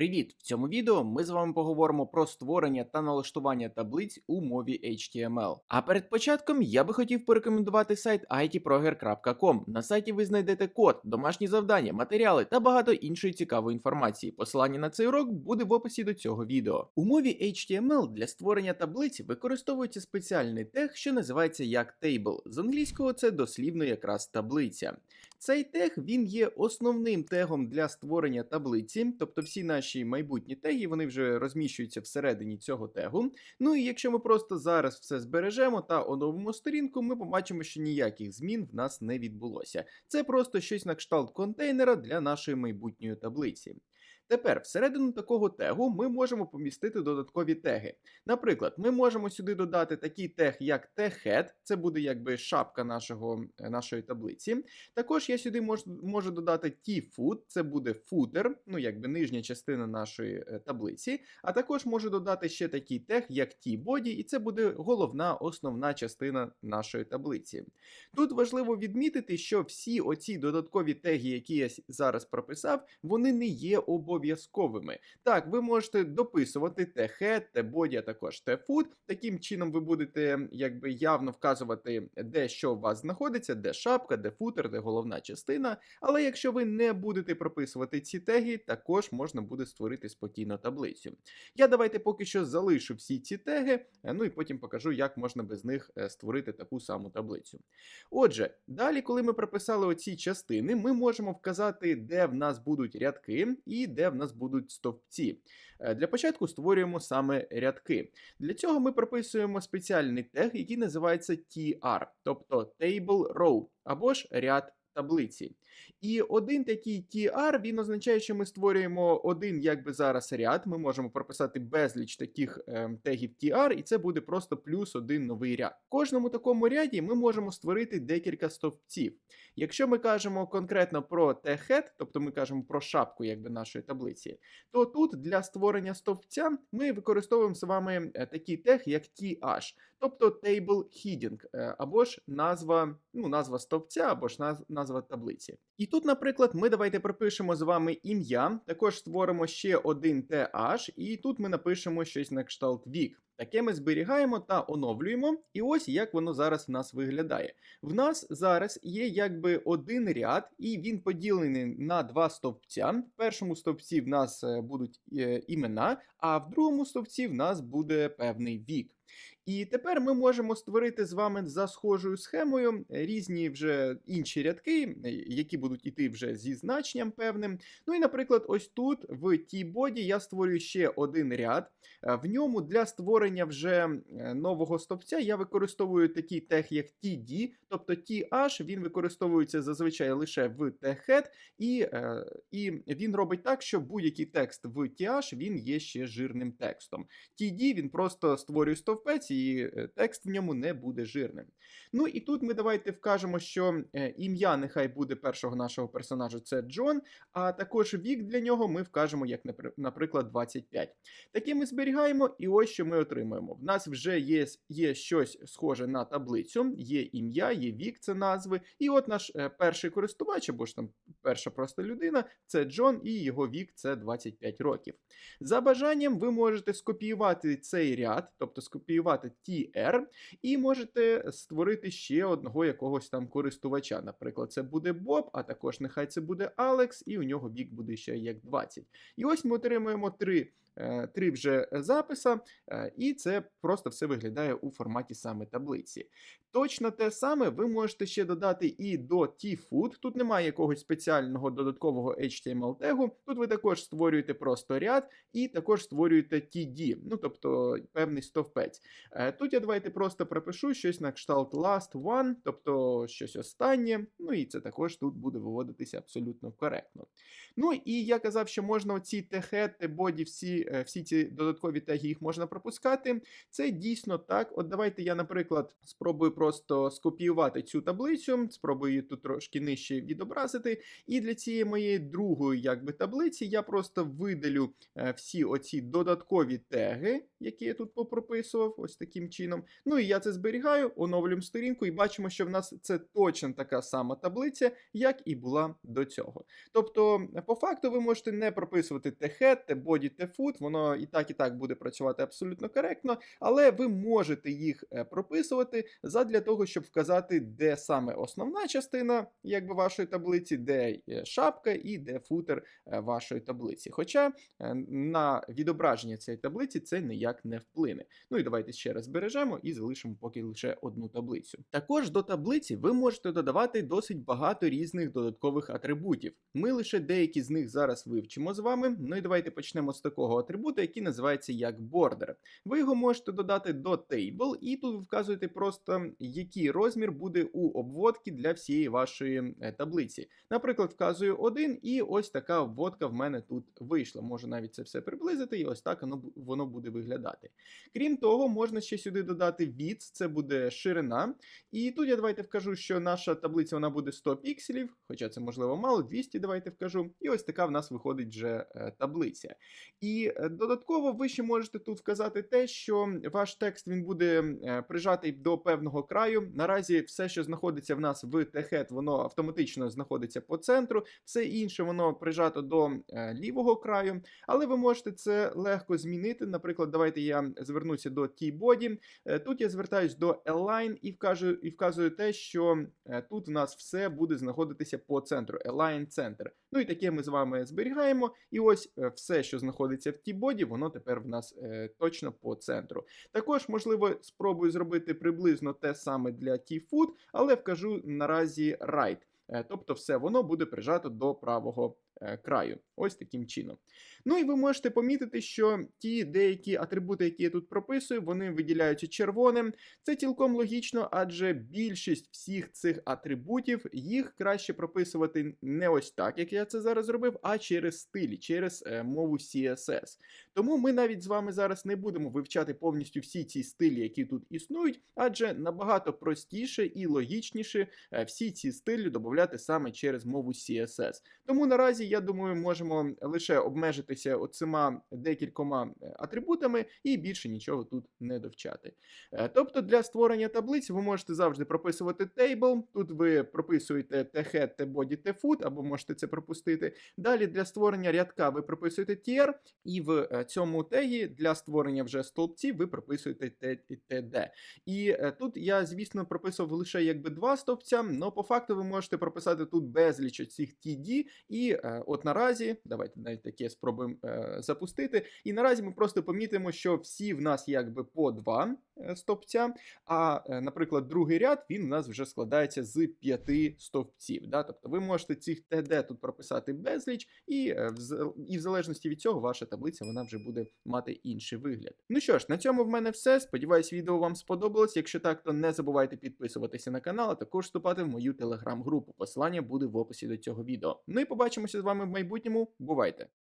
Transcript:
Привіт! В цьому відео ми з вами поговоримо про створення та налаштування таблиць у мові HTML. А перед початком я би хотів порекомендувати сайт itproger.com. На сайті ви знайдете код, домашні завдання, матеріали та багато іншої цікавої інформації. Посилання на цей урок буде в описі до цього відео. У мові HTML для створення таблиці використовується спеціальний тег, що називається як table. З англійського це дослівно якраз таблиця. Цей тег він є основним тегом для створення таблиці, тобто всі наші майбутні теги вони вже розміщуються всередині цього тегу. Ну і якщо ми просто зараз все збережемо та оновимо сторінку, ми побачимо, що ніяких змін в нас не відбулося. Це просто щось на кшталт контейнера для нашої майбутньої таблиці. Тепер всередину такого тегу ми можемо помістити додаткові теги. Наприклад, ми можемо сюди додати такий тег, як thead, це буде якби шапка нашого, е, нашої таблиці. Також я сюди можу, можу додати tfoot, це буде футер, ну якби нижня частина нашої е, таблиці. А також можу додати ще такий тег, як t-body, і це буде головна основна частина нашої таблиці. Тут важливо відмітити, що всі оці додаткові теги, які я зараз прописав, вони не є обов'язковими обов'язковими. Так, ви можете дописувати те-head, те-body, а також те-food. Таким чином ви будете якби явно вказувати, де що у вас знаходиться, де шапка, де футер, де головна частина. Але якщо ви не будете прописувати ці теги, також можна буде створити спокійно таблицю. Я давайте поки що залишу всі ці теги, е, ну і потім покажу, як можна без них е, створити таку саму таблицю. Отже, далі, коли ми прописали оці частини, ми можемо вказати, де в нас будуть рядки і де в нас будуть стовпці. Е, для початку створюємо саме рядки. Для цього ми прописуємо спеціальний тег, який називається TR, тобто Table Row або ж ряд таблиці. І один такий TR, він означає, що ми створюємо один якби зараз ряд. Ми можемо прописати безліч таких е, тегів TR, і це буде просто плюс один новий ряд. В кожному такому ряді ми можемо створити декілька стовпців. Якщо ми кажемо конкретно про t-head, тобто ми кажемо про шапку якби нашої таблиці, то тут для створення стовпця ми використовуємо з вами е, такий тег, як TH, тобто Table Heading, е, або ж назва, ну, назва стовпця, або ж назва таблиці. І тут, наприклад, ми давайте пропишемо з вами ім'я, також створимо ще один TH, і тут ми напишемо щось на кшталт вік. Таке ми зберігаємо та оновлюємо. І ось як воно зараз в нас виглядає. В нас зараз є якби один ряд, і він поділений на два стовпця. В першому стовпці в нас е, будуть е, імена, а в другому стовпці в нас буде певний вік. І тепер ми можемо створити з вами за схожою схемою різні вже інші рядки, які будуть іти вже зі значенням певним. Ну і, наприклад, ось тут в T-Body я створюю ще один ряд. В ньому для створення вже нового стовпця я використовую такий тег, як TD, тобто TH, він використовується зазвичай лише в T-head, і е, і він робить так, що будь-який текст в TH він є ще жирним текстом. TD він просто створює стовпець і е, текст в ньому не буде жирним. Ну і тут ми давайте вкажемо, що е, ім'я нехай буде першого нашого персонажа це Джон, а також вік для нього ми вкажемо, як, наприклад, 25. Таке ми зберігаємо, і ось що ми отримуємо. В нас вже є є щось схоже на таблицю, є ім'я, є вік, це назви. І от наш е, перший користувач, або ж там перша просто людина, це Джон, і його вік це 25 років. За бажанням, ви можете скопіювати цей ряд, тобто скопіювати TR, і можете створити ще одного якогось там користувача. Наприклад, це буде Боб, а також нехай це буде Алекс, і у нього вік буде ще як 20. І ось ми отримуємо три три вже записа, е, і це просто все виглядає у форматі саме таблиці. Точно те саме ви можете ще додати і до tfood. Тут немає якогось спеціального додаткового HTML тегу. Тут ви також створюєте просто ряд і також створюєте TD, ну тобто певний стовпець. Е, тут я давайте просто пропишу щось на кшталт last one, тобто щось останнє. Ну і це також тут буде виводитися абсолютно коректно. Ну і я казав, що можна оці t-head, t-body всі е, всі ці додаткові теги їх можна пропускати. Це дійсно так. От давайте я, наприклад, спробую просто скопіювати цю таблицю, спробую її тут трошки нижче відобразити. І для цієї моєї другої якби, таблиці я просто видалю е, всі оці додаткові теги, які я тут попрописував, ось таким чином. Ну і я це зберігаю, оновлюємо сторінку і бачимо, що в нас це точно така сама таблиця, як і була до цього. Тобто, по факту, ви можете не прописувати те head, те body, те foot, воно і так, і так буде працювати абсолютно коректно, але ви можете їх е, прописувати задля того, щоб вказати, де саме основна частина якби, вашої таблиці, де е, шапка і де футер е, вашої таблиці. Хоча на відображення цієї таблиці це ніяк не вплине. Ну і давайте ще раз збережемо і залишимо поки лише одну таблицю. Також до таблиці ви можете додавати досить багато різних додаткових атрибутів. Ми лише деякі з них зараз вивчимо з вами. Ну і давайте почнемо з такого атрибуту, який називається як border. Ви його можете додати до table, і тут ви вказуєте просто, який розмір буде у обводки для всієї вашої е, таблиці. Наприклад, вказую один, і ось така обводка в мене тут вийшла. Можу навіть це все приблизити, і ось так воно, воно буде виглядати. Крім того, можна ще сюди додати width, це буде ширина. І тут я давайте вкажу, що наша таблиця вона буде 100 пікселів, хоча це можливо мало, 200 давайте вкажу. І ось така в нас виходить вже е, таблиця. І е, додатково ви ще можете тут вказати те, що ваш текст він буде е, прижатий до певного краю. Наразі все, що знаходиться в нас в T-Head, воно автоматично знаходиться по центру, все інше воно прижато до е, лівого краю. Але ви можете це легко змінити. Наприклад, давайте я звернуся до T-Body. Тут я звертаюсь до Align і вкажу і вказую те, що тут в нас все буде знаходитися по центру. Align Center. Ну і таке ми з вами зберігаємо. І ось е, все, що знаходиться в T-Body, воно тепер в нас е, точно по центру. Також, можливо, спробую зробити приблизно те саме для T-Food, але вкажу наразі right. Е, Тобто, все воно буде прижато до правого краю. Ось таким чином. Ну і ви можете помітити, що ті деякі атрибути, які я тут прописую, вони виділяються червоним. Це цілком логічно, адже більшість всіх цих атрибутів їх краще прописувати не ось так, як я це зараз зробив, а через стилі, через е, мову CSS. Тому ми навіть з вами зараз не будемо вивчати повністю всі ці стилі, які тут існують, адже набагато простіше і логічніше е, всі ці стилі додати саме через мову CSS. Тому наразі, я думаю, можемо лише обмежитися оцима декількома е, атрибутами і більше нічого тут не довчати. Е, Тобто для створення таблиць ви можете завжди прописувати table. Тут ви прописуєте t-head, t-body, t-foot, або можете це пропустити. Далі для створення рядка ви прописуєте tier, і в е, цьому тегі для створення вже стовпців ви прописуєте T і td. І тут я, звісно, прописував лише якби два стовпця, але по факту ви можете прописати тут безліч цих TD, і от наразі, давайте навіть таке спробуємо е, запустити. І наразі ми просто помітимо, що всі в нас якби по два е, стовпця, а, е, наприклад, другий ряд він в нас вже складається з п'яти стовпців. Да? Тобто ви можете цих TD тут прописати безліч, і, е, в і в залежності від цього ваша таблиця вона вже буде мати інший вигляд. Ну що ж, на цьому в мене все. Сподіваюсь, відео вам сподобалось. Якщо так, то не забувайте підписуватися на канал, а також вступати в мою телеграм-групу. Посилання буде в описі до цього відео. Ну і побачимося з вами в майбутньому. Бувайте!